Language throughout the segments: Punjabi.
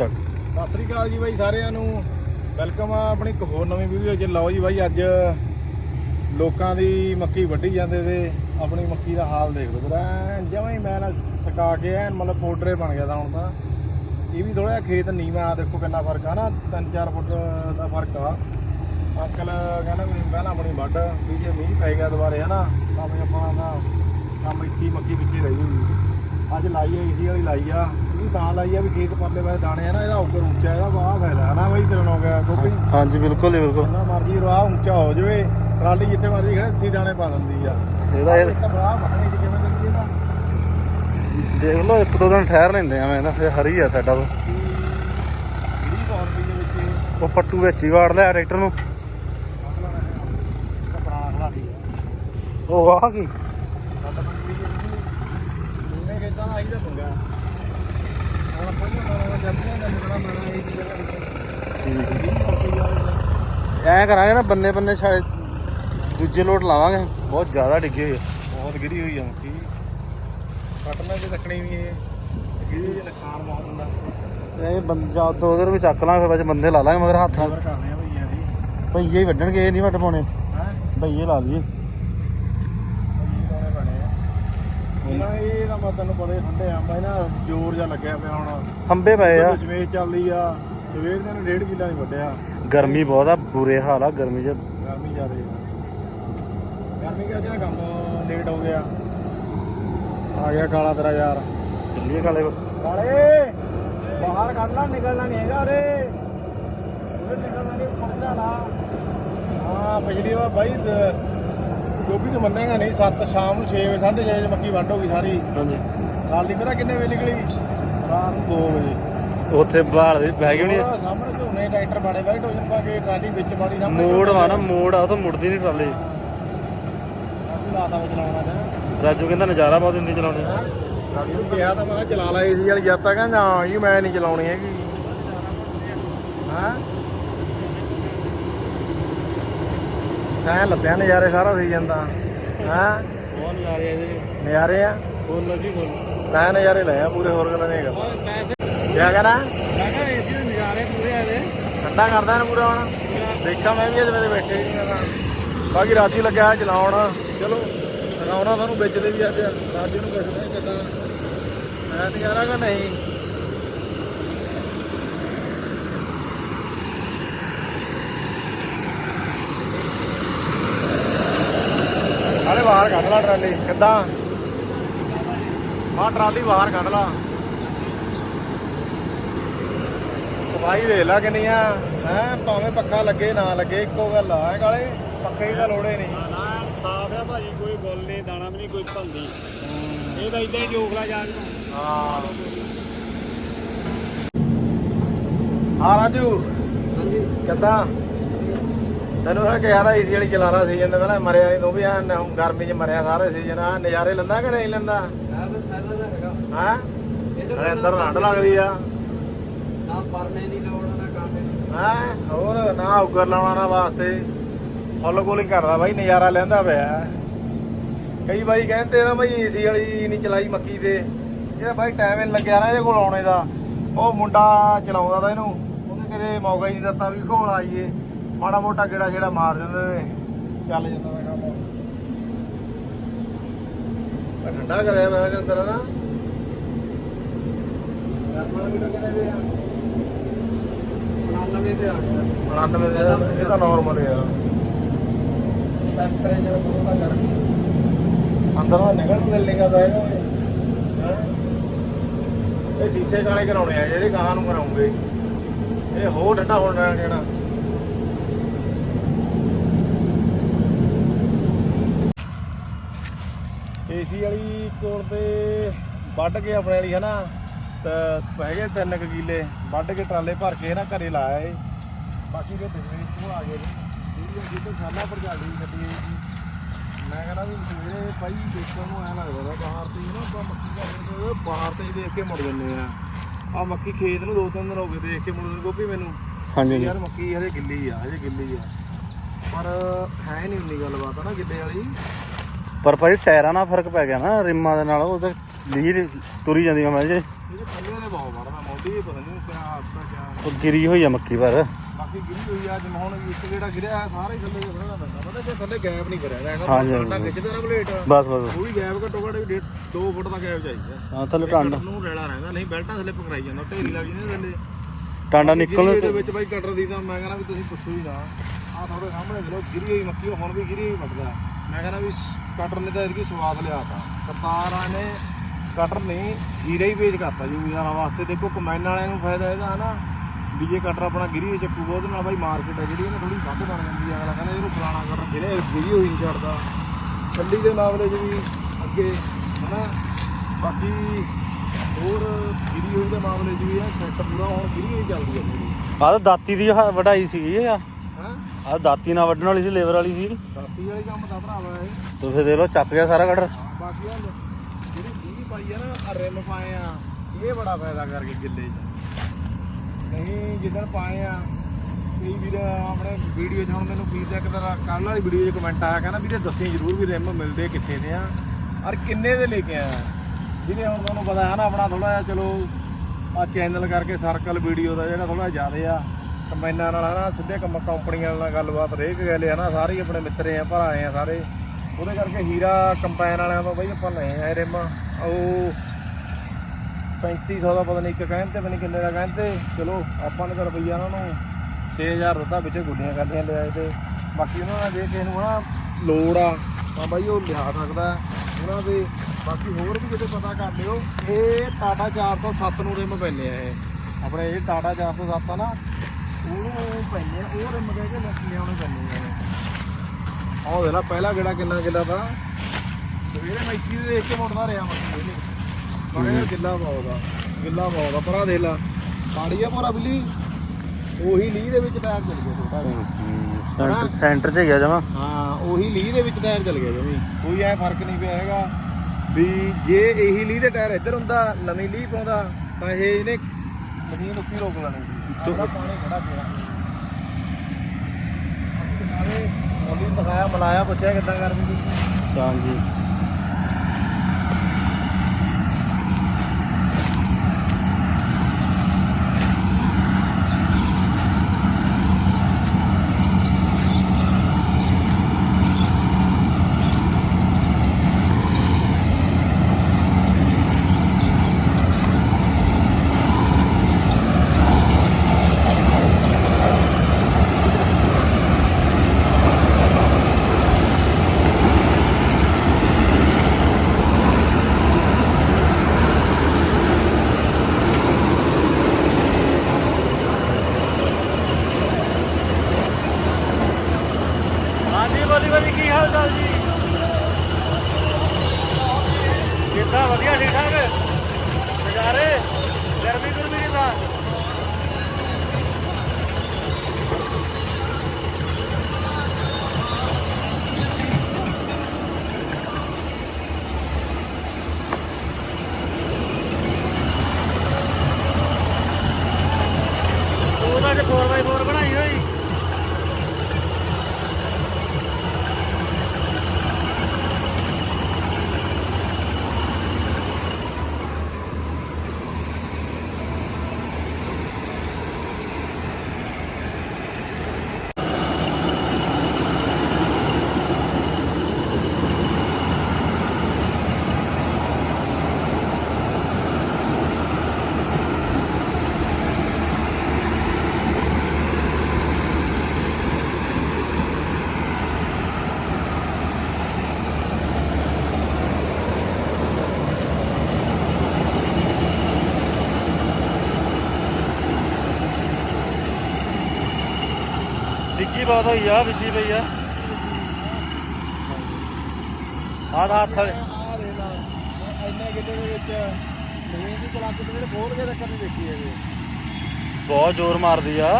ਸਟਾਰਟ ਸਤਿ ਸ੍ਰੀ ਅਕਾਲ ਜੀ ਬਾਈ ਸਾਰਿਆਂ ਨੂੰ। ਵੈਲਕਮ ਆ ਆਪਣੀ ਇੱਕ ਹੋਰ ਨਵੀਂ ਵੀਡੀਓ 'ਚ। ਲਓ ਜੀ ਬਾਈ, ਅੱਜ ਲੋਕਾਂ ਦੀ ਮੱਕੀ ਵੱਢੀ ਜਾਂਦੇ ਤੇ ਆਪਣੀ ਮੱਕੀ ਦਾ ਹਾਲ ਦੇਖ ਲਓ ਐਨ ਜਮਾਂ ਹੀ ਮੈਂ ਨਾ ਸੁਕਾ ਕੇ ਐਨ ਮਤਲਬ ਪੋਡਰੇ ਬਣ ਗਿਆ ਤਾਂ ਹੁਣ ਤਾਂ। ਇਹ ਵੀ ਥੋੜਾ ਜਿਹਾ ਖੇਤ ਨੀਵਾਂ ਆ ਦੇਖੋ ਕਿੰਨਾ ਫ਼ਰਕ ਆ ਨਾ 3-4 ਫੁੱਟ ਦਾ ਫ਼ਰਕ ਆ। ਅੰਕਲ ਕਹਿੰਦਾ ਵੀ ਪਹਿਲਾਂ ਆਪਣੀ ਵੱਢ, ਵੀ ਜੇ ਮੀਂਹ ਪੈ ਗਿਆ ਦੁਬਾਰੇ, ਹਨਾ, ਤਾਂ ਵੀ ਆਪਾਂ ਦਾ ਕੰਮ ਇੱਥੇ ਮੱਕੀ ਵਿੱਚੇ ਰਹਿ ਜੂਗੀ। ਅੱਜ ਲਾਈ ਆ ਸੀ ਵਾਲੀ ਲਾਈ ਆ। ਇਹ ਤਾਂ ਲਾਈ ਆ ਵੀ ਖੇਤ ਪਰਲੇ ਪਾਸੇ ਦਾਣੇ ਆ ਨਾ ਇਹਦਾ ਉੱਪਰ ਉੱਚਾ ਇਹਦਾ ਵਾਹ ਫਾਇਦਾ ਹਨਾ ਬਈ ਤੇਰੇ ਹੋ ਗਿਆ ਗੋਪੀ? ਹਾਂਜੀ ਬਿਲਕੁਲ ਜੀ ਬਿਲਕੁਲ। ਜਿੰਨਾ ਮਰਜ਼ੀ ਰਾਹ ਉੱਚਾ ਹੋ ਜਾਵੇ ਟਰਾਲੀ ਜਿੱਥੇ ਮਰਜ਼ੀ ਖੜੇ ਇੱਥੇ ਹੀ ਦਾਣੇ ਪਾ ਦਿੰਦੀ ਆ। ਇਹਦਾ ਇਹ ਰਾਹ ਬਣਨੇ ਚ ਕਿਵੇਂ ਕਰੀਏ ਨਾ ਦੇਖ ਲਓ ਇੱਕ ਦੋ ਦਿਨ ਠਹਿਰ ਲੈਂਦੇ ਆ ਮੈਂ ਨਾ ਇਹ ਹਰੀ ਆ ਸਾਡਾ ਤੋਂ। ਉਹ ਪੱਟੂ ਵਿੱਚ ਹੀ ਵਾੜ ਲਿਆ ਟਰੈਕਟਰ ਨੂੰ। ਹੈ ਉਹ ਆਹ ਕੀ ਉਹਨੇ ਕਹਿੰਦਾ ਆਈ ਦਾ ਪੰਗਾ ਐਂ ਕਰਾਂਗੇ ਨਾ ਬੰਨੇ ਬੰਨੇ ਸ਼ਾਇਦ ਦੂਜੇ ਲੋਟ ਲਾਵਾਂਗੇ। ਬਹੁਤ ਜ਼ਿਆਦਾ ਡਿੱਗੇ ਹੋਏ। ਬਹੁਤ ਗਿਰੀ ਹੋਈ ਆ ਮੱਕੀ। ਕੱਟਣਾ ਤੇ ਰੱਖਣੀ ਵੀ ਇਹ ਗਿਰੀ ਜੇ ਨੁਕਸਾਨ ਬਹੁਤ ਹੁੰਦਾ। ਇਹ ਬੰਦਾ ਦੋ ਦਿਨ ਵਿੱਚ ਚੱਕ ਲਾਂਗੇ ਫਿਰ ਬਾਅਦ ਬੰਦੇ ਲਾ ਲਾਂਗੇ ਮਗਰ ਹੱਥ ਨਾਲ। ਭਈਏ ਹੀ ਵੱਢਣਗੇ ਇਹ ਨਹੀਂ ਵੱਢ ਪਾਉਣੇ। ਹੈ? ਭਈਏ ਲਾ ਲਈਏ ਭਈਏ ਦੋਨੇ ਬਣੇ ਆ ਇਹਨਾਂ ਇਹ ਤਾਂ ਮੈਂ ਤੈਨੂੰ ਪਤਾ ਹੀ ਠੰਡੇ ਆ। ਮੈਂ ਨਾ ਜ਼ੋਰ ਜਿਹਾ ਲੱਗਿਆ ਪਿਆ ਹੁਣ। ਖੰਬੇ ਪਏ ਆ। ਸਵੇਰ ਚੱਲਦੀ ਆ। ਸਵੇਰ ਦੇ ਨੂੰ ਡੇਢ ਕਿੱਲਾ ਨਹੀਂ ਵੱਢਿਆ। ਗਰਮੀ ਬਹੁਤ ਆ ਬੁਰੇ ਹਾਲ ਆ ਗਰਮੀ 'ਚ। ਗਰਮੀ ਜ਼ਿਆਦਾ ਗਰਮੀ ਕਰਕੇ ਨਾ ਕੰਮ ਲੇਟ ਹੋ ਗਿਆ। ਆ ਗਿਆ ਕਾਲਾ ਤੇਰਾ ਯਾਰ। ਚੱਲੀਏ ਕਾਲੇ ਕੋ। ਕਾਲੇ! ਬਾਹਰ ਕੱਢਣਾ ਨਿਕਲਣਾ ਨਹੀਂ ਹੈਗਾ ਉਰੇ। ਉਰੇ ਨਿਕਲਣਾ ਨਹੀਂ ਪੜਦਾ ਨਾ। ਹਾਂ ਪਿਛਲੀ ਵਾਰ ਬਾਈ ਦ- ਗੋਭੀ ਤਾਂ ਮੰਨੇਗਾ ਨਹੀਂ 7 ਸ਼ਾਮ ਨੂੰ 6 ਵਜੇ 6:30 ਵਜੇ ਮੱਕੀ ਵੱਢ ਹੋ ਗਈ ਸਾਰੀ। ਹਾਂਜੀ। ਨਾਲ ਪਤਾ ਕਿੰਨੇ ਵਜੇ ਨਿਕਲੀ? ਰਾਤ ਨੂੰ 2 ਵਜੇ। ਉੱਥੇ ਬਾਲ ਦੇ ਬਹਿ ਗਏ ਹੋਣੀ ਉਹ ਸਾਹਮਣੇ ਝੋਨੇ ਟਰੈਕਟਰ ਬਾੜੇ ਬਾਈ ਟੋਜਨ ਪਾ ਕੇ ਟਰਾਲੀ ਵਿੱਚ ਬਾੜੀ ਸਾਹਮਣੇ ਮੋੜ ਵਾ ਨਾ ਮੋੜ ਆ ਉਹ ਤਾਂ ਮੁੜਦੀ ਨਹੀਂ ਟਰਾਲੀ। ਰਾਜੂ ਲਾਤਾ ਕਹਿੰਦਾ ਨਜ਼ਾਰਾ ਬਹੁਤ ਦਿੰਦੀ ਚਲਾਉਣੇ। ਰਾਜੂ ਕਿਹਾ ਤਾਂ ਮੈਂ ਕਿਹਾ ਚਲਾ ਲਾ ਏਸੀ ਵਾਲੀ ਜਦ ਤੱਕ ਕਹਿੰਦਾ ਨਾ ਜੀ ਮੈਂ ਨਹੀਂ ਚਲਾਉਣੀ ਹੈਗੀ। ਹਾਂ? ਤਾਂ ਲੱਭਿਆ ਨਜ਼ਾਰੇ ਸਾਰਾ ਸੀ ਜਾਂਦਾ। ਹਾਂ? ਬਹੁਤ ਨਜ਼ਾਰੇ ਇਹਦੇ। ਨਜ਼ਾਰੇ ਆ? ਬੋਲ ਜੀ ਬੋਲ ਮੈਂ ਨਜ਼ਾਰੇ ਲਏ ਆ ਪੂਰੇ ਹੋਰ ਗੱਲਾਂ ਨਹੀਂ ਹੈਗਾ। ਕਿਆ ਕਰਾਂ ਮੈਂ ਕਿਹਾ ਏਸੀ ਦੇ ਨਜ਼ਾਰੇ ਪੂਰੇ ਆ ਇਹਦੇ। ਠੰਡਾ ਕਰਦਾ ਨਾ ਪੂਰਾ ਹੁਣ। ਦੇਖਾਂ ਮੈਂ ਵੀ ਇਹਦੇ ਵਿੱਚ ਬੈਠੇ ਨਹੀਂ ਤਾਂ ਬਾਕੀ ਰਾਜੂ ਲੱਗਿਆ ਚਲਾਉਣ। ਚਲੋ ਲਗਾਉਣਾ ਤੁਹਾਨੂੰ ਵੇਚਦੇ ਵੀ ਅੱਜ। ਰਾਜੂ ਨੂੰ ਪੁੱਛਦੇ ਕਿਦਾਂ। ਮੈਂ ਨਜ਼ਾਰਾ ਕਿ ਨਹੀਂ। ਬਾਹਰ ਕੱਢ ਲਾ ਟਰਾਲੀ ਕਿੱਦਾਂ ਆਹ ਟਰਾਲੀ ਬਾਹਰ ਕੱਢ ਲਾ। ਸਫ਼ਾਈ ਦੇ ਲਾ ਕਿੰਨੀ ਆ। ਹੈ ਭਾਵੇਂ ਪੱਖਾ ਲੱਗੇ ਨਾ ਲੱਗੇ ਇੱਕੋ ਗੱਲ ਆ। ਕਾਲੇ ਪੱਖੇ ਦੀ ਤਾਂ ਲੋੜੇ ਨਹੀਂ। ਨਾ ਸਾਫ਼ ਆ ਭਾਜੀ ਕੋਈ ਬੋਲ ਨਹੀਂ ਦਾਣਾ ਵੀ ਨਹੀਂ ਕੋਈ ਭੰਦੀ ਇਹ ਤਾਂ ਇਦਾਂ ਹੀ ਜੋਖਲਾ ਜਾਣ ਨੂੰ। ਹਾਂ। ਹਾਂ ਰਾਜੂ। ਹਾਂਜੀ। ਕਿੱਦਾਂ? ਤੈਨੂੰ ਤਾਂ ਕਿਹਾ ਤਾਂ ਏਸੀ ਵਾਲੀ ਚਲਾ ਲਾ ਸੀਜ਼ਨ ਪਹਿਲਾਂ ਮਰਿਆ ਨਹੀਂ ਤੂੰ ਵੀ ਆ ਗਰਮੀ 'ਚ ਮਰਿਆ ਸਾਰੇ ਸੀਜ਼ਨ ਆ ਨਜ਼ਾਰੇ ਲੈਂਦਾ ਕਿ ਨਹੀਂ ਲੈਂਦਾ? ਹਾਂ? ਅੰਦਰ ਲੱਗਦੀ ਆ। ਨਾ ਪਰਨੇ ਨਾ ਹੈ? ਹੋਰ ਨਾ ਉਗਰ ਲਾਉਣਾ ਨਾ ਵਾਸਤੇ। ਫੁੱਲ ਗੋਲੀ ਕਰਦਾ ਬਾਈ ਨਜ਼ਾਰਾ ਲੈਂਦਾ ਪਿਆ। ਕਈ ਬਾਈ ਕਹਿੰਦੇ ਨਾ ਬਾਈ ਏਸੀ ਵਾਲੀ ਨਹੀਂ ਚਲਾਈ ਮੱਕੀ ਤੇ। ਇਹ ਬਾਈ ਟਾਈਮ ਹੀ ਲੱਗਿਆ ਨਾ ਇਹਦੇ ਕੋਲ ਆਉਣੇ ਦਾ। ਉਹ ਮੁੰਡਾ ਚਲਾਉਂਦਾ ਤਾਂ ਇਹਨੂੰ। ਉਹਨੇ ਕਦੇ ਮੌਕਾ ਹੀ ਨਹੀਂ ਦਿੱਤਾ ਵੀ ਘੋਲ ਆਈਏ। ਮਾੜਾ ਮੋਟਾ ਗੇੜਾ ਛੇੜਾ ਮਾਰ ਦਿੰਦੇ ਤੇ ਚੱਲ ਜਾਂਦਾ ਦਾ ਕੰਮ। ਪਰ ਠੰਡਾ ਕਰਿਆ ਮੈਂ ਇਹਦੇ ਅੰਦਰ ਨਾ। ਇਹ ਤਾਂ ਨਾਰਮਲ ਆ ਟੈਂਪਰੇਚਰ ਬਹੁਤ ਆ। ਗਰਮੀ ਅੰਦਰ ਦਾ ਨਿਕਲ ਕੇ ਲਿਖਾ ਦਾ ਹੈਗਾ। ਇਹ ਸੀਸੇ ਕਾਲੇ ਕਰਾਉਣੇ ਆ, ਜਿਹੜੇ ਗਾਹਾਂ ਨੂੰ ਕਰਾਉਂਗੇ। ਇਹ ਹੋਰ ਠੰਡਾ ਹੋਣ ਰਹਿਣਾ ਜਿਹੜਾ ਏਸੀ ਵਾਲੀ ਕੋਲ ਤੇ ਵੱਢ ਕੇ ਆਪਣੇ ਵਾਲੀ ਹੈ ਨਾ ਤੇ ਹੈਗੇ ਤਿੰਨ ਕੁ ਕਿੱਲੇ ਵੱਢ ਕੇ ਟਰਾਲੇ ਭਰ ਕੇ ਨਾ ਘਰੇ ਲਾਇਆ ਏ ਬਾਕੀ ਦੇ ਬਿਜਲੀ ਤੋਂ ਆ ਗਏ ਨੇ। ਜਿਹੜੀ ਜਿੱਥੇ ਸਾਲਾ ਪਰ ਚੱਲਦੀ ਗੱਡੀ ਇਹ ਜੀ ਮੈਂ ਕਹਿੰਦਾ ਵੀ ਸਵੇਰੇ ਭਾਈ ਦੇਖਣ ਨੂੰ ਐ ਲੱਗਦਾ ਵਾ ਬਾਹਰ ਤੇ ਨਾ ਆਪਾਂ ਮੱਕੀ ਤੇ ਬਾਹਰ ਤੇ ਦੇਖ ਕੇ ਮੁੜ ਜੰਨੇ ਆ। ਆ ਮੱਕੀ ਖੇਤ ਨੂੰ ਦੋ ਤਿੰਨ ਦਿਨ ਹੋ ਗਏ ਦੇਖ ਕੇ ਮੁੜਨ ਗੋਭੀ ਮੈਨੂੰ। ਹਾਂਜੀ ਯਾਰ ਮੱਕੀ ਹਜੇ ਗਿੱਲੀ ਆ ਹਜੇ ਗਿੱਲੀ ਆ। ਪਰ ਹੈ ਨਹੀਂ ਉਨੀ ਗੱਲਬਾਤ ਨਾ ਗਿੱਲੇ ਵਾਲੀ। ਪਰ ਭਾਈ ਟਾਇਰਾਂ ਨਾਲ ਫ਼ਰਕ ਪੈ ਗਿਆ ਨਾ ਰਿਮਾਂ ਦੇ ਨਾਲ ਉਹਦੇ ਲੀਰ ਤੁਰੀ ਜਾਂਦੀਆਂ ਮੈਂ ਜੇ। ਇਹਦੇ ਥੱਲੇ ਦੇ ਬਹੁਤ ਵੜਦਾ ਮੋਢੀ ਹੀ ਪਤਾ ਨਹੀਂ ਕਿਆ ਆਪਕਾ ਕਿਆ ਉਹ ਗਿਰੀ ਹੋਈ ਆ ਮੱਕੀ ਪਰ। ਬਾਕੀ ਗਿਰੀ ਹੋਈ ਆ ਜਿਵੇਂ ਹੁਣ ਇੱਕ ਜਿਹੜਾ ਗਿਰਿਆ ਸਾਰਾ ਹੀ ਥੱਲੇ ਵੜਨਾ ਪੈਂਦਾ। ਪਤਾ ਜੇ ਥੱਲੇ ਗੈਪ ਨਹੀਂ ਕਰਿਆ ਹੈਗਾ ਹਾਂਜੀ, ਟਾਂਡਾ ਖਿੱਚਦਾ ਨਾ ਬਲੇਟ ਬਸ ਬਸ। ਉਹ ਵੀ ਗੈਪ ਘੱਟੋ ਘੱਟ 2 ਫੁੱਟ ਦਾ ਗੈਪ ਚਾਹੀਦਾ। ਹਾਂ ਥੱਲੇ ਟਾਂਡਾ। ਨੂੰ ਰੈਲਾ ਰਹਿੰਦਾ ਨਹੀਂ ਬੈਲਟਾਂ ਥੱਲੇ ਪਕੜਾਈ ਜਾਂਦਾ ਢੇਰੀ ਲੱਗ ਜਾਂਦੀ ਥੱਲੇ। ਟਾਂਡਾ ਗਿਰੀ ਨਿਕਲ ਇਹਦੇ ਵਿੱਚ ਬਾਈ ਕਟਰ ਦੀ ਤਾਂ ਮੈਂ ਕਹਿੰਦਾ ਵੀ ਤੁਸੀਂ ਪੁੱਛੋ ਹੀ ਨਾ। ਆ ਤੁਹਾਡੇ ਸਾਹਮਣੇ ਦੇਖੋ ਗਿਰੀ ਹੋਈ ਮੱਕੀ ਹੁਣ ਵੀ ਗਿਰੀ ਹੋਈ ਵੱਟਦਾ ਮੈਂ ਕਹਿੰਦਾ ਵੀ ਕਟਰ ਨੇ ਤਾਂ ਇਹਦੀ ਸਵਾਦ ਲਿਆਤਾ ਕਰਤਾਰਾਂ ਨੇ ਕਟਰ ਨਹੀਂ ਹੀਰਾ ਹੀ ਵੇਚ ਕਰਤਾ ਜ਼ਿਮੀਦਾਰਾਂ ਵਾਸਤੇ। ਦੇਖੋ ਕਮੈਨ ਵਾਲਿਆਂ ਨੂੰ ਫਾਇਦਾ ਇਹਦਾ ਹਨਾ ਵੀ ਜੇ ਕਟਰ ਆਪਣਾ ਗਿਰੀ ਹੋਈ ਚੱਕੂਗਾ, ਉਹਦੇ ਨਾਲ ਬਾਈ ਮਾਰਕੀਟ ਹੈ ਜਿਹੜੀ, ਉਹਨੇ ਥੋੜੀ ਵੱਧ ਬਣ ਜਾਂਦੀ ਹੈ ਅਗਲਾ ਕਹਿੰਦਾ ਇਹਨੂੰ ਫਲਾਣਾ ਕਟਰ ਗਿਰੇ ਗਿਰੀ ਹੋਈ ਨਹੀਂ ਛੱਡਦਾ। ਛੱਲੀ ਦੇ ਮਾਮਲੇ 'ਚ ਵੀ ਅੱਗੇ, ਹਨਾ? ਬਾਕੀ ਹੋਰ ਗਿਰੀ ਹੋਈ ਦੇ ਮਾਮਲੇ 'ਚ ਵੀ ਹੈ ਸੈੱਟ ਪੂਰਾ ਹੁਣ ਗਿਰੀ ਹੋਈ ਚੱਲਦੀ ਹੈ ਪੂਰੀ। ਆਹ ਤਾਂ ਦਾਤੀ ਦੀ ਹ- ਵਢਾਈ ਸੀਗੀ ਆ ਆਹ ਦਾਤੀ ਨਾਲ ਵੱਢਣ ਵਾਲੀ ਸੀ ਲੇਬਰ ਵਾਲੀ ਸੀ। ਦਾਤੀ ਵਾਲੀ ਕੰਮ ਦਾ ਭਰਾਵਾ ਇਹ। ਤੇ ਫਿਰ ਦੇਖ ਲਓ ਚੱਕ ਗਿਆ ਸਾਰਾ ਕਟਰ ਬਾਕੀ ਆ ਜਿਹੜੀ ਬੀਜ ਪਾਈ ਆ ਨਾ ਰਿਮ ਪਾਏ ਆ ਇਹ ਬੜਾ ਫਾਇਦਾ ਕਰਕੇ ਗਿੱਲੇ 'ਚ। ਨਹੀਂ ਜਿੱਦਣ ਪਾਏ ਆ ਕਈ ਵੀਰ ਆਪਣੇ ਵੀਡੀਓ 'ਚ ਹੁਣ ਮੈਨੂੰ ਫੀਡਬੈਕ ਦਾ ਕੱਲ ਵਾਲੀ ਵੀਡੀਓ 'ਚ ਕਮੈਂਟ ਆਇਆ ਕਹਿੰਦਾ ਵੀਰੇ ਦੱਸੀ ਜ਼ਰੂਰ ਵੀ ਰਿਮ ਮਿਲਦੇ ਕਿੱਥੇ ਦੇ ਆ ਔਰ ਕਿੰਨੇ ਦੇ ਲੈ ਕੇ ਆਇਆ। ਜਿਹਨੇ ਹੁਣ ਤੁਹਾਨੂੰ ਪਤਾ ਹੈ ਨਾ ਆਪਣਾ ਥੋੜਾ ਜਿਹਾ ਚਲੋ ਆ ਚੈਨਲ ਕਰਕੇ ਸਰਕਲ ਵੀਡੀਓ ਦਾ ਜਿਹੜਾ ਥੋੜਾ ਜ਼ਿਆਦਾ ਆ ਕੰਬਾਈਨਾਂ ਨਾਲ ਹਨਾ, ਸਿੱਧੇ ਕੰਮ, ਕੰਪਨੀਆਂ ਨਾਲ ਗੱਲਬਾਤ ਰੇਕ ਗਏ ਹਨਾ ਸਾਰੇ ਹੀ ਆਪਣੇ ਮਿੱਤਰੇ ਆ, ਭਰਾ ਆ ਸਾਰੇ। ਉਹਦੇ ਕਰਕੇ ਹੀਰਾ ਕੰਬਾਈਨ ਵਾਲਿਆਂ ਤੋਂ ਬਈ ਆਪਾਂ ਲਏ ਆ ਰਿਮ। ਉਹ 3500 ਦਾ ਪਤਾ ਨਹੀਂ ਇੱਕ ਕਹਿੰਦੇ, ਪਤਾ ਨਹੀਂ ਕਿੰਨੇ ਦਾ ਕਹਿੰਦੇ। ਚਲੋ, ਆਪਾਂ ਨੇ ਤਾਂ ਰੁਪਈਆ ਉਹਨਾਂ ਨੂੰ 6000 ਦਿੱਤਾ, ਵਿੱਚ ਗੁੱਡੀਆਂ ਕਰਦੀਆਂ ਲਿਆਏ ਤੇ। ਬਾਕੀ ਉਹਨਾਂ ਦਾ ਜੇ ਕਿਸੇ ਨੂੰ ਹਨਾ ਲੋੜ ਆ, ਤਾਂ ਬਾਈ ਉਹ ਲਿਆ ਸਕਦਾ ਉਹਨਾਂ ਦੇ ਬਾਕੀ ਹੋਰ ਵੀ ਕਿਤੇ ਪਤਾ ਕਰ ਲਿਓ, ਇਹ ਟਾਟਾ 407 ਨੂੰ ਰਿਮ ਪੈਂਦੇ ਆ ਇਹ। ਆਪਣੇ ਇਹ ਟਾਟਾ 407 ਆ ਨਾ ਉਹਨੂੰ ਉਹ ਰਿਮ ਕੇ ਲਿਆਉਣੇ ਆ ਦੇ ਲਾ ਪਹਿਲਾ ਗੇੜਾ ਕਿੰਨਾ ਕਿੱਲਾ ਦਾ ਸਵੇਰੇ ਮੈਂ 21 ਦੇ ਦੇਖ ਕੇ ਮੁੜਦਾ ਰਿਹਾ ਮੈਂ। ਇਹ ਗਿੱਲਾ ਬਹੁਤ ਆ ਗਿੱਲਾ ਬਹੁਤ ਆ ਪਰਾ ਦੇ ਲਾ ਪਾੜੀ ਆ ਪੂਰਾ ਬਿੱਲੀ। ਉਹੀ ਲੀਹ ਦੇ ਵਿੱਚ ਟਾਇਰ ਚੱਲ ਗਿਆ ਛੋਟਾ। ਸੈਂਟਰ ਸੈਂਟਰ 'ਚ ਗਿਆ ਜਮਾ। ਹਾਂ ਉਹੀ ਲੀਹ ਦੇ ਵਿੱਚ ਟਾਇਰ ਚੱਲ ਗਿਆ ਜਮੀ। ਕੋਈ ਐ ਫ਼ਰਕ ਨਹੀਂ ਪਿਆ ਹੈਗਾ। ਵੀ ਜੇ ਇਹੀ ਲੀਹ ਦੇ ਟਾਇਰ ਇੱਧਰ ਹੁੰਦਾ ਨਵੀਂ ਲੀਹ ਪਾਉਂਦਾ ਤਾਂ ਇਹ ਇਹਨੇ ਮਸ਼ੀਨ ਹੀ ਰੋਕ ਲੈਣੀ। ਮੋਲੀ ਦਿਖਾਇਆ ਮਲਾਇਆ ਪੁੱਛਿਆ ਕਿੱਦਾਂ ਕਰਦੀ ਸੀ। ਹਾਂਜੀ ਹਾਂਜੀ। ਬਹੁਤ ਹੋਈ ਆ, ਵਿਛੀ ਪਈ ਆ। ਆਹ ਹੱਥ ਵਾਲੇ। ਆ ਦੇ ਲਾ ਇੰਨੇ ਕਿਤੇ ਦੇ ਵਿੱਚ ਮਸ਼ੀਨ ਦੀ ਕਲੱਚ ਤੇ ਜਿਹੜੇ ਖੋਲ ਕੇ ਰੱਖਣ ਨਹੀਂ ਦੇਖੀ ਹੈਗੇ ਬਹੁਤ ਜ਼ੋਰ ਮਾਰਦੀ ਆ।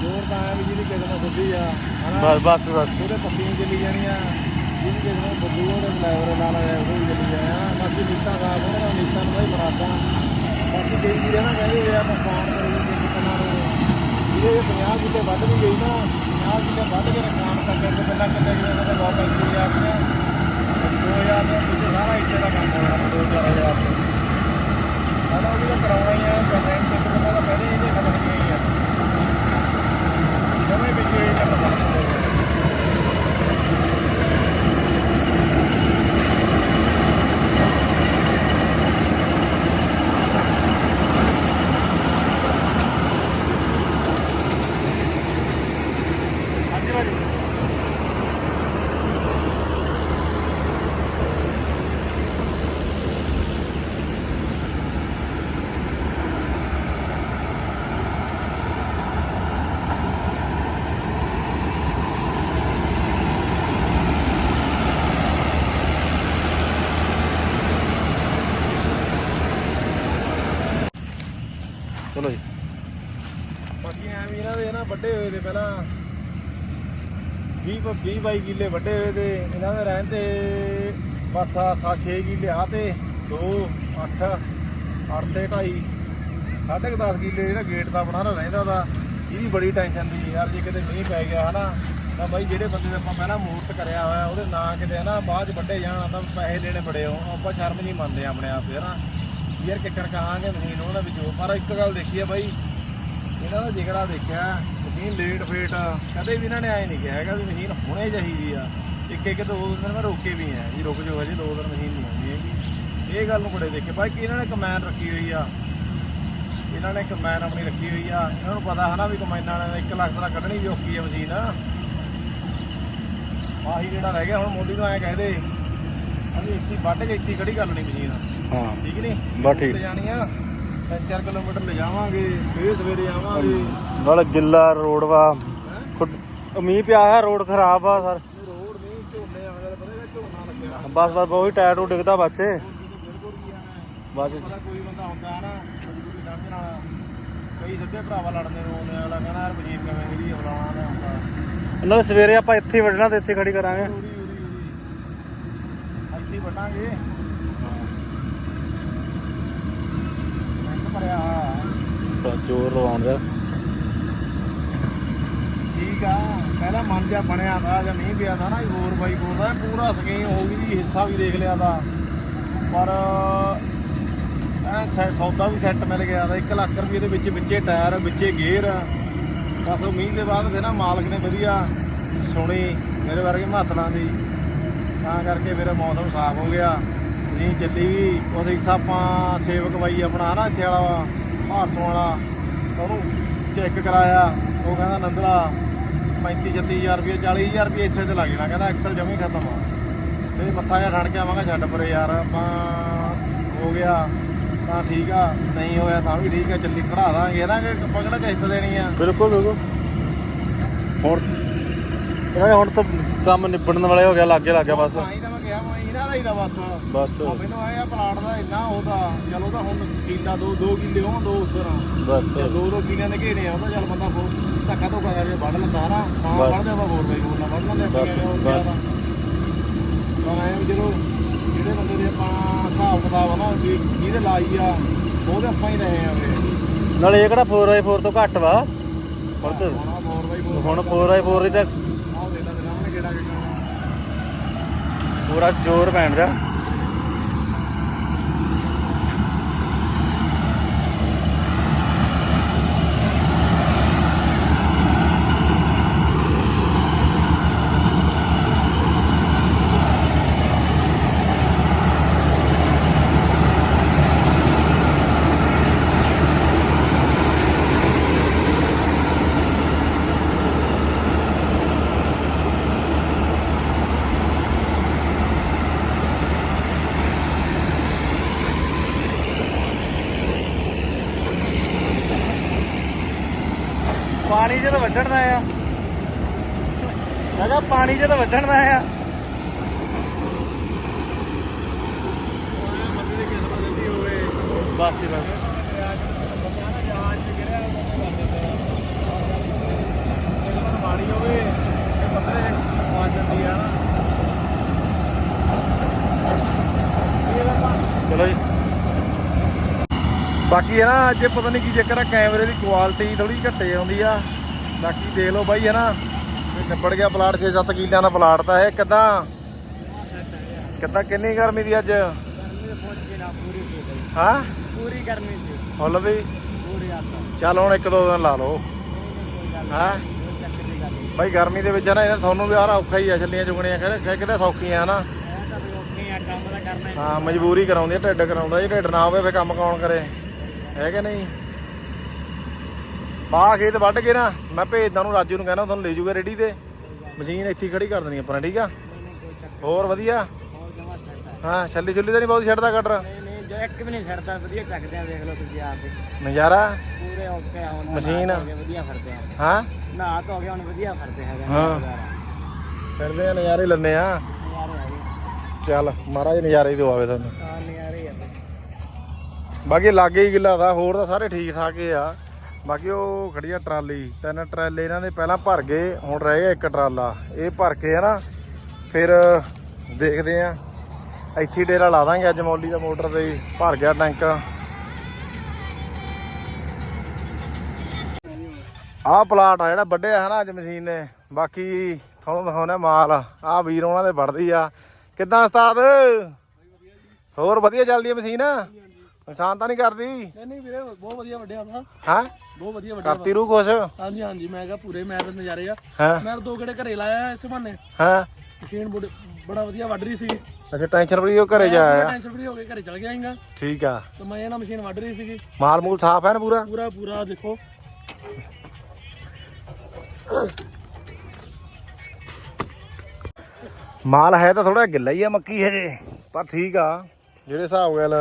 ਜ਼ੋਰ ਤਾਂ ਆਇਆ ਵੀ ਜਿਹਦੀ ਕਿਸੇ ਨਾਲ ਸੁੱਧੀ ਆ ਹਨਾ ਬਸ ਬਸ ਬਸ। ਉਹਦੇ ਪੱਤੀਆਂ ਚੱਲੀ ਜਾਣੀਆਂ ਜਿਹਦੀ ਕਿਸੇ ਨਾਲ ਉਹਦੇ ਫਲੇਵਰ ਨਾਲ ਆਇਆ ਉਹ ਵੀ ਚੱਲੀ ਜਾਣਾ ਬਾਕੀ ਨੀਤਾ ਦਾ ਉਹਨਾਂ ਦਾ ਨੀਤਾ ਨੂੰ ਹੀ ਬਣਾਤਾ ਬਾਕੀ ਕਈ ਵੀਰੇ ਕਹਿੰਦੇ ਵੀ ਆਪਾਂ ਫੋਨ ਕਰੀ ਜਿਹਦੇ 50 ਕਿੱਲੇ ਵੱਢ ਵੀ ਗਈ ਨਾ 50 ਕਿੱਲੇ ਵੱਢ ਕੇ ਰਕਾਨ ਕਰਕੇ ਤੇ ਪਹਿਲਾਂ ਕਿੱਲੇ ਜਿਹੜੇ ਉਹਦੇ ਬਹੁਤ ਪੈਸੇ ਆ ਗਏ 2000 ਦੇ ਵਿੱਚ ਸਾਰਾ ਇੱਥੇ ਦਾ ਕੰਮ ਹੋ ਜਾਣਾ 2000 ਦੇ। ਸਾਡਾ ਉਹ ਜਿਹੜਾ ਕਰਾਉਣਾ ਹੀ ਆ ਪੇਮੈਂਟ ਤੇ ਕਿੰਨਾ ਦਾ ਪਹਿਲੇ ਇਹਦੇ ਖਤਮ ਨਹੀਂ ਹੋਈ ਆ ਜਮੇ ਵਿੱਚ ਇਹ ਕੰਮ ਕਰਦਾ ਚਲੋ ਜੀ ਬਾਕੀ ਐ ਵੀ ਇਹਨਾਂ ਦੇ ਨਾ ਵੱਡੇ ਹੋਏ ਤੇ ਪਹਿਲਾਂ 20 20 22 ਕਿੱਲੇ ਵੱਡੇ ਹੋਏ ਤੇ ਇਹਨਾਂ ਦੇ ਰਹਿਣ ਤੇ ਬਸ ਆ 6 ਕਿੱਲੇ ਆ ਤੇ 2 8 8 ਤੇ 2.5 ਸਾਢੇ ਕੁ 10 ਕਿੱਲੇ ਜਿਹੜਾ ਗੇਟ ਦਾ ਬਣਾਣਾ ਰਹਿੰਦਾ ਉਹਦਾ ਇਹਦੀ ਬੜੀ ਟੈਨਸ਼ਨ ਦੀ ਯਾਰ ਜੇ ਕਿਤੇ ਮੀਂਹ ਪੈ ਗਿਆ ਹਨਾ, ਤਾਂ ਬਾਈ ਜਿਹੜੇ ਬੰਦੇ ਦਾ ਆਪਾਂ ਪਹਿਲਾਂ ਮੂਰਤ ਕਰਿਆ ਹੋਇਆ, ਉਹਦੇ ਨਾਂ ਕਿਤੇ ਹਨਾ ਬਾਅਦ ਚ ਵੱਡੇ ਜਾਣ, ਤਾਂ ਪੈਸੇ ਦੇਣੇ ਬੜੇ ਹੋ ਆਪਾਂ ਸ਼ਰਮ ਨਹੀਂ ਮੰਨਦੇ ਆਪਣੇ ਆਪ ਤੇ ਹਨਾ। ਯਾਰ ਕਿੱਕਰ ਕਹਾਂਗੇ ਮਸ਼ੀਨ ਉਹਨਾਂ ਵਿੱਚੋਂ ਪਰ ਇੱਕ ਗੱਲ ਦੇਖੀ ਆ ਬਾਈ, ਇਹਨਾਂ ਦਾ ਜਿਗੜਾ ਦੇਖਿਆ ਮਸ਼ੀਨ ਲੇਟ ਫੇਟ ਕਦੇ ਵੀ ਇਹਨਾਂ ਨੇ ਆਏ ਨਹੀਂ ਕਿਹਾ ਹੈਗਾ ਵੀ ਮਸ਼ੀਨ ਹੁਣੇ ਚਾਹੀਦੀ ਆ। ਇੱਕ ਇੱਕ ਦੋ ਦਿਨ ਮੈਂ ਰੋਕੇ ਵੀ ਆ। ਜੀ ਰੁਕ ਜਾਓ ਹਜੇ ਦੋ ਦਿਨ ਮਸ਼ੀਨ ਨਹੀਂ ਆਉਂਦੀ ਹੈਗੀ। ਇਹ ਗੱਲ ਨੂੰ ਬੜੇ ਦੇਖੇ। ਬਾਕੀ ਇਹਨਾਂ ਨੇ ਕਮੈਨ ਰੱਖੀ ਹੋਈ ਆ। ਇਹਨਾਂ ਨੇ ਕਮੈਨ ਆਪਣੀ ਰੱਖੀ ਹੋਈ ਆ। ਇਹਨਾਂ ਨੂੰ ਪਤਾ ਹਨਾ ਵੀ ਕਮੈਨਾਂ ਨੇ 1 ਲੱਖ ਦਾ ਕੱਢਣੀ ਵੀ ਔਖੀ ਆ ਮਸ਼ੀਨ। ਆਹੀ ਜਿਹੜਾ ਰਹਿ ਗਿਆ ਹੁਣ ਮੋਦੀ ਨੂੰ ਐ ਕਹਦੇ ਅਸੀਂ ਇੱਥੇ ਵੱਢ ਕੇ ਇੱਥੇ ਖੜੀ ਕਰ ਲੈਣੀ ਮਸ਼ੀਨ। ਹਾਂ। ਠੀਕ ਨਹੀਂ ਠੀਕ। ਲੈ ਜਾਣੀ ਆ। 3-4 ਕਿਲੋਮੀਟਰ ਲੈ ਜਾਵਾਂਗੇ ਫੇਰ ਸਵੇਰੇ ਆਵਾਂਗੇ। ਨਾਲ ਗਿੱਲਾ ਰੋਡ ਵਾ। ਖੁੱਡ- ਮੀਂਹ ਪਿਆ ਹੈ ਰੋਡ ਖਰਾਬ ਆ ਸਰ। ਰੋਡ ਨਹੀਂ ਝੋਨੇ ਆਉਂਦੇ ਤੇ ਪਤਾ ਇਹ ਝੋਨਾ ਲੱਗਿਆ। ਬਸ ਬਸ ਉਹੀ ਟਾਇਰ ਟੂ ਡਿੱਗਦਾ ਬੱਚੇ ਬਿਲਕੁਲ ਕੀ ਆਣਾ ਬਸ ਪਤਾ ਕੋਈ ਬੰਦਾ ਹੁੰਦਾ ਹੈ ਨਾ ਮਜਬੂਰੀ ਸਮਝ ਨਾਲ ਕਈ ਸਿੱਧੇ ਭਰਾਵਾ ਲੜਨੇ ਨੂੰ ਆਉਂਦੇ ਆ ਅਗਲਾ ਕਹਿੰਦਾ ਯਾਰ ਵਜੀਰ ਕਿਵੇਂ ਜਿਹੜੀ ਫਲਾਣਾ ਨੇ ਹੁੰਦਾ। ਨਾਲੇ ਸਵੇਰੇ ਆਪਾਂ ਇੱਥੇ ਹੀ ਵੱਢਣਾ ਤੇ ਇੱਥੇ ਖੜੀ ਕਰਾਂਗੇ। ਉਰੀ ਉਰੀ ਉਰੀ ਇੱਥੇ ਹੀ ਜ਼ੋਰ ਲਵਾਉਣ ਦਾ। ਠੀਕ ਆ ਪਹਿਲਾਂ ਮਨ ਜਿਹਾ ਬਣਿਆ ਦਾ ਜਾਂ ਮੀਂਹ ਪਿਆ ਦਾ ਨਾ ਵੀ ਹੋਰ ਬਾਈ ਕੋਲ ਦਾ ਪੂਰਾ ਸਕੀਮ ਹੋ ਗਈ ਜੀ ਹਿੱਸਾ ਵੀ ਦੇਖ ਲਿਆ ਦਾ ਪਰ ਐ ਸੌਦਾ ਵੀ ਸੈੱਟ ਮਿਲ ਗਿਆ ਦਾ 1 ਲੱਖ ਰੁਪਏ ਦੇ ਵਿੱਚ ਵਿੱਚੇ ਟਾਇਰ ਵਿੱਚੇ ਗੇਅਰ। ਬਸ ਉਹ ਮੀਂਹ ਦੇ ਬਾਅਦ ਫਿਰ ਨਾ ਮਾਲਕ ਨੇ ਵਧੀਆ ਸੁਣੀ ਮੇਰੇ ਵਰਗੇ ਮਾਤੜਾਂ ਦੀ। ਤਾਂ ਕਰਕੇ ਫਿਰ ਮੌਸਮ ਸਾਫ਼ ਹੋ ਗਿਆ। ਜੀ ਚੱਲੀ ਵੀ ਉਹਦੇ ਹਿੱਸਾ ਆਪਾਂ ਸੇਵਕ ਬਾਈ ਆਪਣਾ ਹਨਾ ਇੱਥੇ ਵਾਲਾ ਭਾਰਤੋਂ ਵਾਲਾ ਉਹਨੂੰ ਚੈੱਕ ਕਰਾਇਆ ਉਹ ਕਹਿੰਦਾ ਨੰਦਰਾ 35 36000 ਰੁਪਏ 40000 ਰੁਪਏ ਇੱਥੇ ਤੇ ਲੱਗ ਜਾਣਾ। ਕਹਿੰਦਾ ਐਕਸਲ ਜਮੀ ਖਤਮ ਆ। ਤੇ ਮੱਥਾ ਜਿਹਾ ਠਣ ਕੇ ਆਵਾਂਗਾ ਛੱਡ ਪਰੇ ਯਾਰ ਆਪਾਂ ਹੋ ਗਿਆ ਤਾਂ ਠੀਕ ਆ ਨਹੀਂ ਹੋਇਆ ਤਾਂ ਵੀ ਠੀਕ ਆ ਚੱਲੀ ਖੜਾ ਦਾਂਗੇ। ਇਹਨਾਂ ਕਿ ਕਿਹੜਾ ਕਿਸ਼ਤ ਦੇਣੀ ਆ? ਬਿਲਕੁਲ ਬਿਲਕੁਲ। ਹੁਣ ਇਹਨਾਂ ਨੇ ਹੁਣ ਤਾਂ ਕੰਮ ਨਿਬੜਨ ਵਾਲੇ ਹੋ ਗਿਆ ਲੱਗੇ ਲੱਗ ਬਸ ਇਹਨਾਂ ਦਾ ਬਸ। ਬਸ। ਆ ਮੈਨੂੰ ਆਇਆ ਪਲਾਟ ਦਾ ਇੰਨਾ ਉਹਦਾ ਚਲ ਉਹਦਾ ਹੁਣ ਕਿੱਲਾ ਦੋ ਦੋ ਕਿੱਲੇ ਹੋਣ ਦੋ ਉੱਧਰ। ਬਸ। ਦੋ ਦੋ ਕਿੱਲਿਆਂ ਦੇ ਘੇਰੇ ਆ ਉਹਦਾ ਚੱਲ ਬੰਦਾ ਫੋ ਧੱਕਾ ਧੋਕਾ ਕਰਕੇ ਵੱਢ ਲੈਂਦਾ ਨਾ। ਬਸ। ਵੱਢਦੇ ਆਪਾਂ ਹੋਰ ਬਈ ਹੋਰ ਨਾ ਵੱਢ ਲੈਂਦੇ ਬਸ, ਬਸ। ਪਰ ਐਂ ਜਦੋਂ ਜਿਹੜੇ ਬੰਦੇ ਦੇ ਆਪਾਂ ਹਿਸਾਬ ਕਿਤਾਬ ਆ ਨਾ ਵੀ ਜਿਹਦੇ ਲਾਈ ਆ ਉਹਦੇ ਆਪਾਂ ਹੀ ਰਹੇ ਆਗੇ ਨਾਲੇ ਇਹ ਕਿਹੜਾ 4x4 ਤੋਂ ਘੱਟ ਵਾ। ਹੁਣ 4x4 ਦੀ ਤਾਂ ਆਹ ਦੇ ਲਾ ਦੇ ਸਾਹਮਣੇ ਕਿਹੜਾ ਕਿਹੜਾ ਪੂਰਾ ਜ਼ੋਰ ਪੈਣ ਦਾ ਪਾਣੀ 'ਚ ਤਾਂ ਵੱਢਣ ਦਾ ਆ ਮੈਂ ਕਿਹਾ ਪਾਣੀ 'ਚ ਤਾਂ ਵੱਢਣ ਦਾ ਆ। ਬਸ ਹੀ ਬਸ। ਪਾਣੀ ਹੋਵੇ ਤੇ ਪੱਤੇ ਆ ਜਾਂਦੀ ਆ ਨਾ ਚਲੋ ਜੀ। ਬਾਕੀ ਹੈ ਨਾ, ਅੱਜ ਪਤਾ ਨਹੀਂ ਕੀ ਚੱਕਰ ਆ, ਕੈਮਰੇ ਦੀ ਕੁਆਲਿਟੀ ਥੋੜੀ ਘੱਟੇ ਆਉਂਦੀ ਆ। ਬਾਕੀ ਦੇਖ ਲਓ ਬਾਈ, ਹੈ ਨਾ। ਨਿਬੜ ਗਿਆ ਪਲਾਟ 6-7 ਕਿੱਲਿਆਂ ਦਾ ਪਲਾਟ ਤਾਂ ਇਹ ਕਿਦਾਂ? ਕਿੱਦਾਂ ਕਿੰਨੀ ਗਰਮੀ ਦੀ ਅੱਜ? ਗਰਮੀ ਹਾਂ? ਪੂਰੀ ਸੀ। ਵੀ? ਪੂਰੀ ਆਤਾ ਚੱਲ ਹੁਣ ਇੱਕ ਦੋ ਦਿਨ ਲਾ ਲਓ। ਹਾਂ? ਬਾਈ ਗਰਮੀ ਦੇ ਵਿੱਚ ਨਾ ਇਹਨਾਂ ਤੁਹਾਨੂੰ ਵੀ ਆਹ ਔਖਾ ਹੀ ਆ ਛੱਲੀਆਂ ਚੁਗਣੀਆਂ ਕਿਹੜੇ ਕਿਹੜੇ ਸੌਖੀਆਂ ਹਨਾ ਹੀ ਹਾਂ ਮਜਬੂਰੀ ਕਰਾਉਂਦੀ ਢਿੱਡ ਕਰਾਉਂਦਾ ਜੇ ਢਿੱਡ ਨਾ ਹੋਵੇ ਫੇ ਕੰਮ ਕੌਣ ਕਰੇ? ਹੈ ਕਿ ਨਹੀਂ? ਬਾਹ ਖੇਤ ਵੱਢ ਕੇ ਨਾ ਮੈਂ ਭੇਜਦਾ ਨੂੰ ਰਾਜੂ ਨੂੰ ਕਹਿੰਦਾ ਤੁਹਾਨੂੰ ਲੈ ਜਾਊਗਾ ਰੇੜੀ ਤੇ। ਮਸ਼ੀਨ ਇੱਥੇ ਖੜੀ ਕਰ ਦੇਣੀ ਆਪਾਂ ਠੀਕ ਆ? ਹੋਰ ਵਧੀਆ? ਹਾਂ ਛੱਲੀ ਛੁੱਲੀ ਤਾਂ ਨਹੀਂ ਬਹੁਤ ਛੱਡਦਾ ਕਟਰ ਇੱਕ ਵੀ ਨਹੀਂ ਛੱਡਦਾ ਵਧੀਆ ਚੱਕਦੇ ਆ ਦੇਖ ਲਓ ਤੁਸੀਂ ਆਪ ਦੇ ਨਜ਼ਾਰਾ? ਪੂਰੇ ਓਕੇ ਆ ਹੁਣ ਮਸ਼ੀਨ। ਵਧੀਆ ਫਿਰਦੇ ਆ। ਹਾਂ? ਨਹਾ ਧੋ ਕੇ ਹੁਣ ਵਧੀਆ ਫਿਰਦੇ ਹੈਗੇ ਹਾਂ। ਫਿਰਦੇ ਆ ਨਜ਼ਾਰੇ ਲੈਣੇ ਆ। ਚੱਲ ਮਹਾਰਾਜ ਨਜ਼ਾਰੇ ਦਵਾਵੇ ਤੁਹਾਨੂੰ। ਹਾਂ ਨਜ਼ਾਰੇ ਆ ਬਈ। ਬਾਕੀ ਲਾਗੇ ਹੀ ਗਿੱਲਾ ਦਾ ਹੋਰ ਤਾਂ ਸਾਰੇ ਠੀਕ ਠਾਕ ਹੀ ਆ। ਬਾਕੀ ਉਹ ਖੜੀ ਆ ਟਰਾਲੀ, ਤਿੰਨ ਟਰਾਲੇ ਇਹਨਾਂ ਦੇ ਪਹਿਲਾਂ ਭਰ ਗਏ, ਹੁਣ ਰਹਿ ਗਿਆ ਇੱਕ ਟਰਾਲਾ। ਇਹ ਭਰ ਕੇ ਹੈ ਨਾ ਫਿਰ ਦੇਖਦੇ ਆ। ਇੱਥੇ ਡੇਰਾ ਲਾ ਦਾਂਗੇ ਅੱਜ ਮੌਲੀ ਦਾ ਮੋਟਰ ਤੇ, ਭਰ ਗਿਆ ਟੈਂਕ। ਆਹ ਪਲਾਟ ਆ ਜਿਹੜਾ ਵੱਢਿਆ ਹੈ ਨਾ ਅੱਜ ਮਸ਼ੀਨ ਨੇ, ਬਾਕੀ ਤੁਹਾਨੂੰ ਦਿਖਾਉਣਾ ਮਾਲ। ਆਹ ਵੀਰ ਉਹਨਾਂ ਦੇ ਵੱਢਦੀ ਆ। ਕਿੱਦਾਂ ਉਸਤਾਦ? ਹੋਰ ਵਧੀਆ ਚੱਲਦੀ ਹੈ ਮਸ਼ੀਨ? ਨੁਕਸਾਨ ਤਾਂ ਨਹੀਂ ਕਰਦੀ। ਨਹੀਂ ਨਹੀਂ ਵੀਰੇ ਬਹੁਤ ਵਧੀਆ ਵੱਡਿਆ ਵਾ ਹਾਂ? ਬਹੁਤ ਵਧੀਆ ਵੱਡਿਆ ਕਰਤੀ ਰੂ ਕੁਛ ਹਾਂਜੀ ਹਾਂਜੀ ਮੈਂ ਕਿਹਾ ਪੂਰੇ ਮੈਂ ਤਾਂ ਨਜ਼ਾਰੇ ਆ। ਹਾਂ? ਮੈਂ ਤਾਂ ਦੋ ਗੇੜੇ ਘਰੇ ਲਾਇਆ ਇਸ ਬਹਾਨੇ। ਹਾਂ? ਮਸ਼ੀਨ ਬੜ- ਬੜਾ ਵਧੀਆ ਵੱਢ ਰਹੀ ਸੀ। ਅੱਛਾ ਟੈਨਸ਼ਨ ਫਰੀ ਉਹ ਘਰੇ ਜਾ ਆਇਆ ਟੈਨਸ਼ਨ ਫਰੀ ਹੋ ਕੇ ਘਰੇ ਚਲ ਗਿਆ ਸੀਗਾ। ਠੀਕ ਆ। ਤੇ ਮੈਂ ਇਹਨਾਂ ਮਸ਼ੀਨ ਵੱਢ ਰਹੀ ਸੀਗੀ। ਮਾਲ ਮੂਲ ਸਾਫ਼ ਹੈ ਨਾ ਪੂਰਾ? ਪੂਰਾ ਪੂਰਾ ਦੇਖੋ। ਮਾਲ ਹੈ ਤਾਂ ਥੋੜਾ ਗਿੱਲਾ ਹੀ ਆ ਮੱਕੀ ਹਜੇ ਪਰ ਠੀਕ ਆ। ਜਿਹੜੇ ਹਿਸਾਬ ਗੱਲ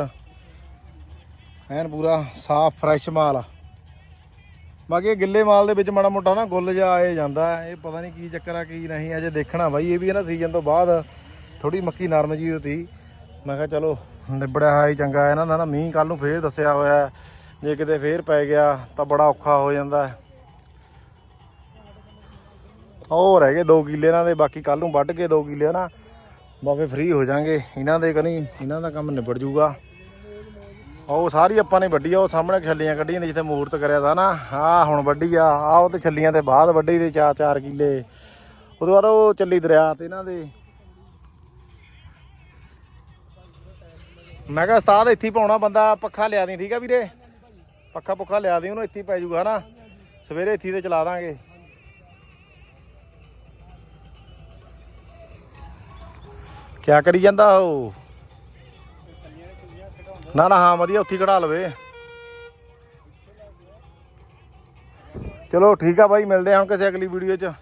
ਐਨ ਪੂਰਾ ਸਾਫ਼ ਫਰੈਸ਼ ਮਾਲ ਆ। ਬਾਕੀ ਇਹ ਗਿੱਲੇ ਮਾਲ ਦੇ ਵਿੱਚ ਮਾੜਾ ਮੋਟਾ ਨਾ ਗੁੱਲ ਜਾ ਆਏ ਜਾਂਦਾ ਇਹ ਪਤਾ ਨਹੀਂ ਕੀ ਚੱਕਰ ਆ, ਕੀ ਨਹੀਂ, ਅਜੇ ਦੇਖਣਾ ਬਾਈ। ਇਹ ਵੀ ਹੈ ਨਾ ਸੀਜ਼ਨ ਤੋਂ ਬਾਅਦ ਥੋੜੀ ਮੱਕੀ ਨਰਮ ਜੀ ਹੋਤੀ। ਮੈਂ ਕਿਹਾ ਚਲੋ, ਨਿਬੜਿਆ ਹੋਇਆ ਹੀ ਚੰਗਾ ਇਹਨਾਂ ਦਾ ਨਾ ਮੀਂਹ ਕੱਲ ਨੂੰ ਫੇਰ ਦੱਸਿਆ ਹੋਇਆ ਜੇ ਕਿਤੇ ਫੇਰ ਪੈ ਗਿਆ ਤਾਂ ਬੜਾ ਔਖਾ ਹੋ ਜਾਂਦਾ ਹੋਰ ਹੈਗੇ 2 ਕਿੱਲੇ ਇਹਨਾਂ ਦੇ, ਬਾਕੀ ਕੱਲ ਨੂੰ ਵੱਢ ਕੇ 2 ਕਿੱਲੇ ਨਾ। ਬਾਵੇ ਫ੍ਰੀ ਹੋ ਜਾਾਂਗੇ ਇਹਨਾਂ ਦੇ ਕਨੀ, ਇਹਨਾਂ ਦਾ ਕੰਮ ਨਿਬੜ ਜੂਗਾ ਉਹ ਸਾਰੀ ਆਪਾਂ ਨੇ ਵੱਡੀ ਆ, ਉਹ ਸਾਹਮਣੇ ਛੱਲੀਆਂ ਕੱਢੀਆਂ ਨੇ ਜਿੱਥੇ ਮੂਰਤ ਕਰਿਆ ਤਾ ਨਾ। ਆ ਹੁਣ ਵੱਢੀ ਆ ਆ ਉਹ ਤੇ ਛੱਲੀਆਂ ਤੇ ਬਾਅਦ ਵੱਢੀ ਦੇ 4-4 ਕਿੱਲੇ। ਉਹਦੇ ਬਾਅਦ ਉਹ ਚੱਲੀ ਦਰਿਆ ਤੇ ਇਹਨਾਂ ਦੇ। ਮੈਂ ਕਿਹਾ, ਉਸਤਾਦ, ਇੱਥੇ ਪਾਉਣਾ ਬੰਦਾ, ਪੱਖਾ ਲਿਆ ਦੀ ਠੀਕ ਆ ਵੀਰੇ? ਪੱਖਾ ਪੁੱਖਾ ਲਿਆ ਦੀ ਉਹਨੂੰ ਇੱਥੇ ਪੈ ਜੂਗਾ ਹਨਾ? ਸਵੇਰੇ ਇੱਥੇ ਹੀ ਤੇ ਚਲਾ ਦਾਂਗੇ। ਕਿਆ ਕਰੀ ਜਾਂਦਾ ਉਹ? ਨਾ ਨਾ, ਹਾਂ, ਵਧੀਆ, ਉੱਥੇ ਹੀ ਕਢਾ ਲਵੇ। ਚਲੋ, ਠੀਕ ਆ ਬਾਈ, ਮਿਲਦੇ ਹਾਂ ਹੁਣ ਕਿਸੇ ਅਗਲੀ ਵੀਡੀਓ 'ਚ।